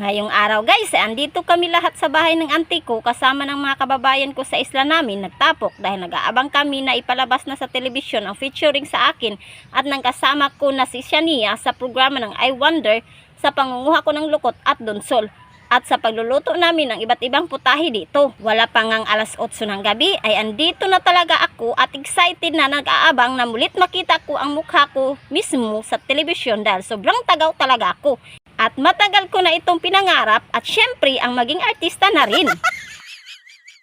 Ngayong araw guys, eh, andito kami lahat sa bahay ng auntie ko kasama ng mga kababayan ko sa isla namin nagtapok dahil nag-aabang kami na ipalabas na sa telebisyon ang featuring sa akin at nang kasama ko na si Shania sa programa ng I Wonder sa pangunguha ko ng lukot at donsol at sa pagluluto namin ng iba't ibang putahe dito. Wala pa ngang alas 8 ng gabi ay andito na talaga ako at excited na nag-aabang na mulit makita ko ang mukha ko mismo sa telebisyon dahil sobrang tagaw talaga ako. At matagal ko na itong pinangarap at syempre ang maging artista na rin.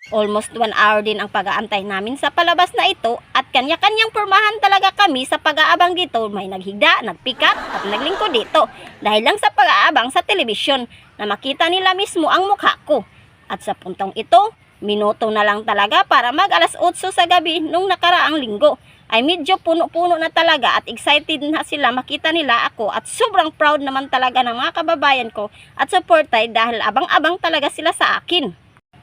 Almost one hour din ang pag-aantay namin sa palabas na ito at kanya-kanyang pormahan talaga kami sa pag-aabang dito. May naghigda, nagpikat at naglingkod dito dahil lang sa pag-aabang sa telebisyon na makita nila mismo ang mukha ko. At sa puntong ito, minuto na lang talaga para mag alas 8 sa gabi nung nakaraang linggo. Ay medyo puno-puno na talaga at excited na sila makita nila ako at sobrang proud naman talaga ng mga kababayan ko at supportay dahil abang-abang talaga sila sa akin.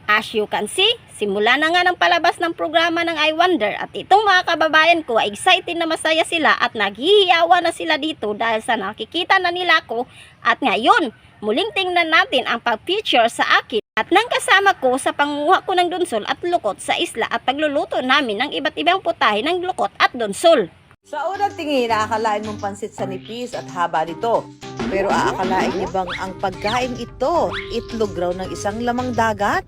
As you can see, simula na nga ng palabas ng programa ng I Wonder at itong mga kababayan ko ay excited na masaya sila at naghihiyawa na sila dito dahil sa nakikita na nila ko at ngayon, muling tingnan natin ang pag-feature sa akin at nang kasama ko sa panguha ko ng dunsol at lukot sa isla at pagluluto namin ng iba't ibang putahe ng lukot at dunsol. Sa unang tingin, aakalain mong pansit sa nipis at haba nito. Pero aakalain niyo bang ang pagkain ito, itlog raw ng isang lamang dagat?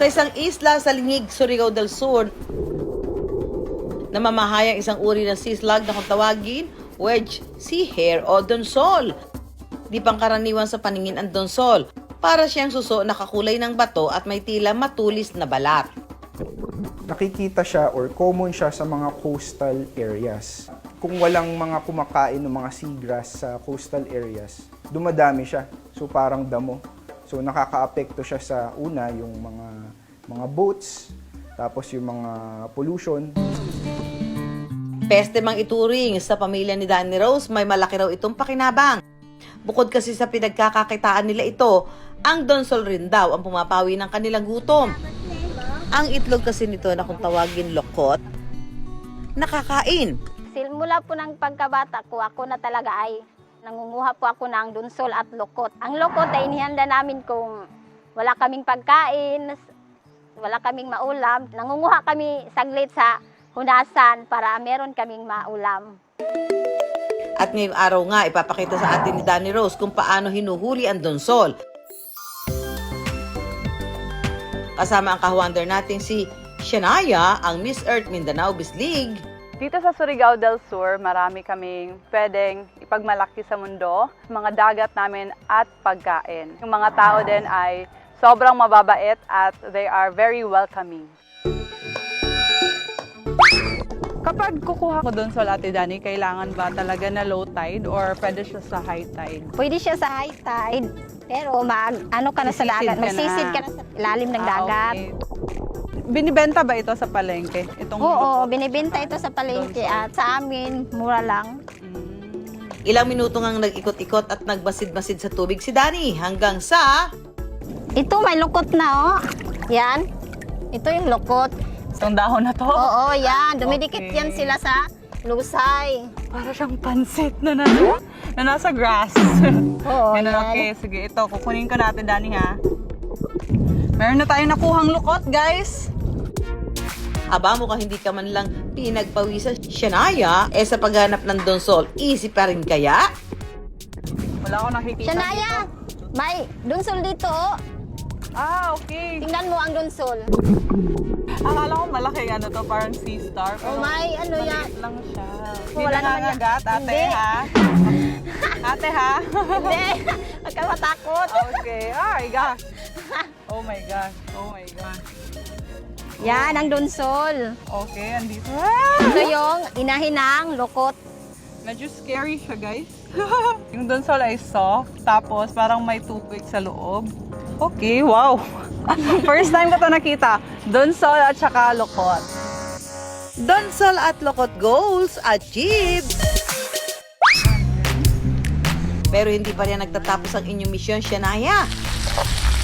Sa isang isla sa Lingig, Surigao del Sur, namamahayang isang uri ng sislag na kung tawagin, wedge, sea hare o donsol. Di pangkaraniwan sa paningin ang donsol. Para siyang suso na kakulay ng bato at may tila matulis na balat. nakikita siya or common siya sa mga coastal areas. Kung walang mga kumakain ng mga seagrass sa coastal areas, dumadami siya. So parang damo. So nakakaapekto siya sa una yung mga mga boats, tapos yung mga pollution, Peste mang ituring sa pamilya ni Danny Rose, may malaki raw itong pakinabang. Bukod kasi sa pinagkakakitaan nila ito, ang donsol rin daw ang pumapawi ng kanilang gutom. Ang itlog kasi nito na kung tawagin lokot, nakakain. Simula po ng pagkabata ko, ako na talaga ay nangunguha po ako ng dunsol at lokot. Ang lokot ay inihanda namin kung wala kaming pagkain, wala kaming maulam. Nangunguha kami saglit sa hunasan para meron kaming maulam. At ngayong araw nga, ipapakita sa atin ni Danny Rose kung paano hinuhuli ang donsol. Kasama ang kahuwander natin si Shania, ang Miss Earth Mindanao Bislig. Dito sa Surigao del Sur, marami kaming pwedeng ipagmalaki sa mundo, mga dagat namin at pagkain. Yung mga tao din ay sobrang mababait at they are very welcoming. Kapag kukuha ko doon sa Ate Dani, kailangan ba talaga na low tide or pwede siya sa high tide? Pwede siya sa high tide, pero mag, ano ka na sa Magsisid dagat, ka na. magsisid ka na sa ilalim ng Ah, dagat. okay. Binibenta ba ito sa palengke? Itong Oo, lukot? binibenta ito sa palengke at sa amin, mura lang. Mm. Ilang minuto ngang nag-ikot-ikot at nagbasid-basid sa tubig si Danny hanggang sa Ito, may lukot na, oh. Yan. Ito yung lukot. Itong dahon na to? Oo, yan. Dumidikit Okay. yan sila sa lusay. Para siyang pansit na, na, na nasa grass. Oo, Ganun, yan. okay. Sige, ito. Kukunin ko natin, Dani, ha? Meron na tayong nakuhang lukot, guys. aba mo ka hindi ka man lang pinagpawisan Shania, eh sa paghanap ng donsol, easy pa rin kaya? Wala akong nakikita. Shania, may dunsol dito, oh. Tingnan mo ang dunsol. Akala ko malaki ano to, parang sea star. Pero Oh, may ano yan. lang siya. Hindi Wala nangangagat, ate, Hindi. ha? ate, ha? Hindi, huwag ka matakot. okay. Oh my gosh. Oh my gosh. Oh my gosh. Yan, ang dunsol. Okay, andito. Ito yung inahin ng lukot. Medyo scary siya, guys. yung donsol ay soft, tapos parang may tubig sa loob. Okay, wow. First time ko to nakita. Donsol at saka lokot. Donsol at lokot goals achieved! Pero hindi pa rin nagtatapos ang inyong misyon, Shania.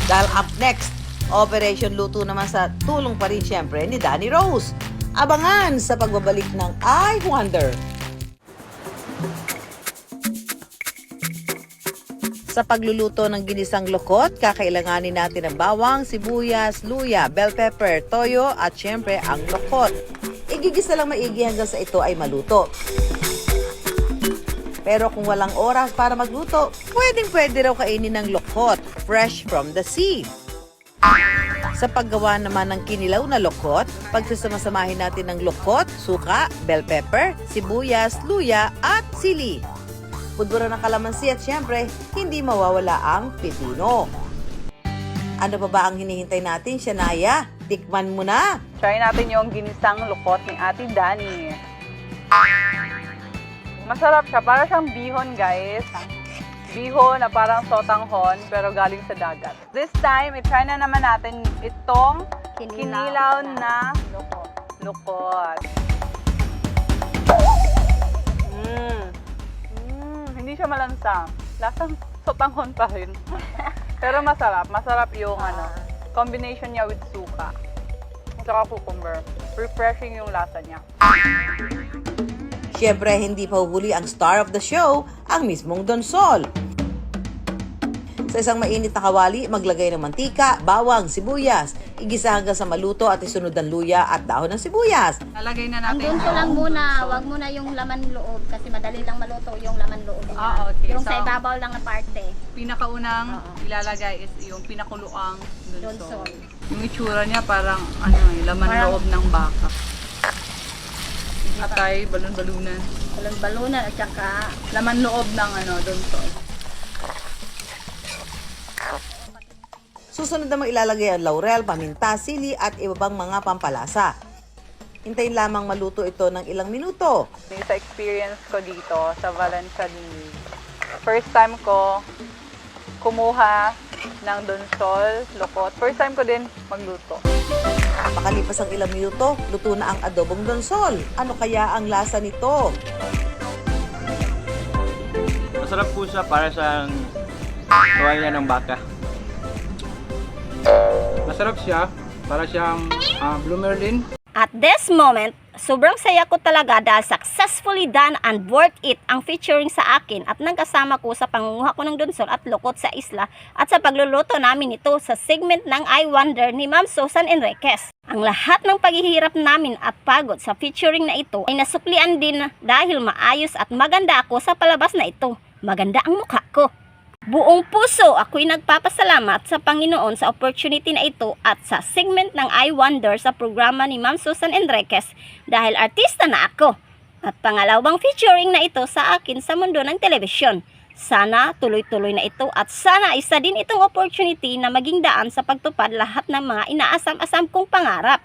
Dahil up next, Operation Luto naman sa tulong pa rin siyempre ni Danny Rose. Abangan sa pagbabalik ng I Wonder. Sa pagluluto ng ginisang lokot, kakailanganin natin ng bawang, sibuyas, luya, bell pepper, toyo at syempre ang lokot. Igigisa lang maigi hanggang sa ito ay maluto. Pero kung walang oras para magluto, pwedeng pwede raw kainin ng lokot, fresh from the sea. Sa paggawa naman ng kinilaw na lokot, pagsasamasamahin natin ng lokot, suka, bell pepper, sibuyas, luya at sili. Pudbura ng kalamansi at syempre, hindi mawawala ang pipino. Ano pa ba ang hinihintay natin, Shania? Tikman mo na! Try natin yung ginisang lukot ni Ate Dani. Masarap siya. Para siyang bihon, guys. Bihon na parang sotanghon, pero galing sa dagat. This time, i-try na naman natin itong kinilaw na lukot. Mm. Mm, hindi siya malansa. Lasang sotanghon pa rin. pero masarap. Masarap yung ano, combination niya with suka. Tsaka cucumber. Refreshing yung lasa niya. Syempre, hindi pa huli ang star of the show, ang mismong Don Sol. Sa isang mainit na kawali, maglagay ng mantika, bawang, sibuyas. Igisa hanggang sa maluto at isunod ang luya at dahon ng sibuyas. Lalagay na Ang natin dunso lang muna, wag muna yung laman loob kasi madali lang maluto yung laman loob. niya. Ah, okay. Yung So- sa ibabaw lang na parte. Pinakaunang Oo. ilalagay is yung pinakuluang dunsol. Yung itsura niya parang ano eh, laman Parang- loob ng baka. Atay, balon-balunan. Balon-balunan at saka Laman loob ng ano, donsol. Susunod naman ilalagay ang laurel, paminta, sili at iba pang mga pampalasa. Hintayin lamang maluto ito ng ilang minuto. Sa experience ko dito sa Valencia League, first time ko kumuha ng donsol, lokot. First time ko din magluto. Makalipas ang ilang minuto, luto na ang adobong donsol. Ano kaya ang lasa nito? Masarap po siya para sa tuwalya ng baka. Masarap siya, para siyang uh, blue merlin. At this moment, sobrang saya ko talaga dahil successfully done and worth it ang featuring sa akin at nagkasama ko sa pangunguha ko ng dunsol at lukot sa isla at sa pagluluto namin ito sa segment ng I Wonder ni Ma'am Susan Enriquez. Ang lahat ng paghihirap namin at pagod sa featuring na ito ay nasuklian din dahil maayos at maganda ako sa palabas na ito. Maganda ang mukha ko. Buong puso ako'y nagpapasalamat sa Panginoon sa opportunity na ito at sa segment ng I Wonder sa programa ni Ma'am Susan Enriquez dahil artista na ako. At pangalawang featuring na ito sa akin sa mundo ng telebisyon. Sana tuloy-tuloy na ito at sana isa din itong opportunity na maging daan sa pagtupad lahat ng mga inaasam-asam kong pangarap.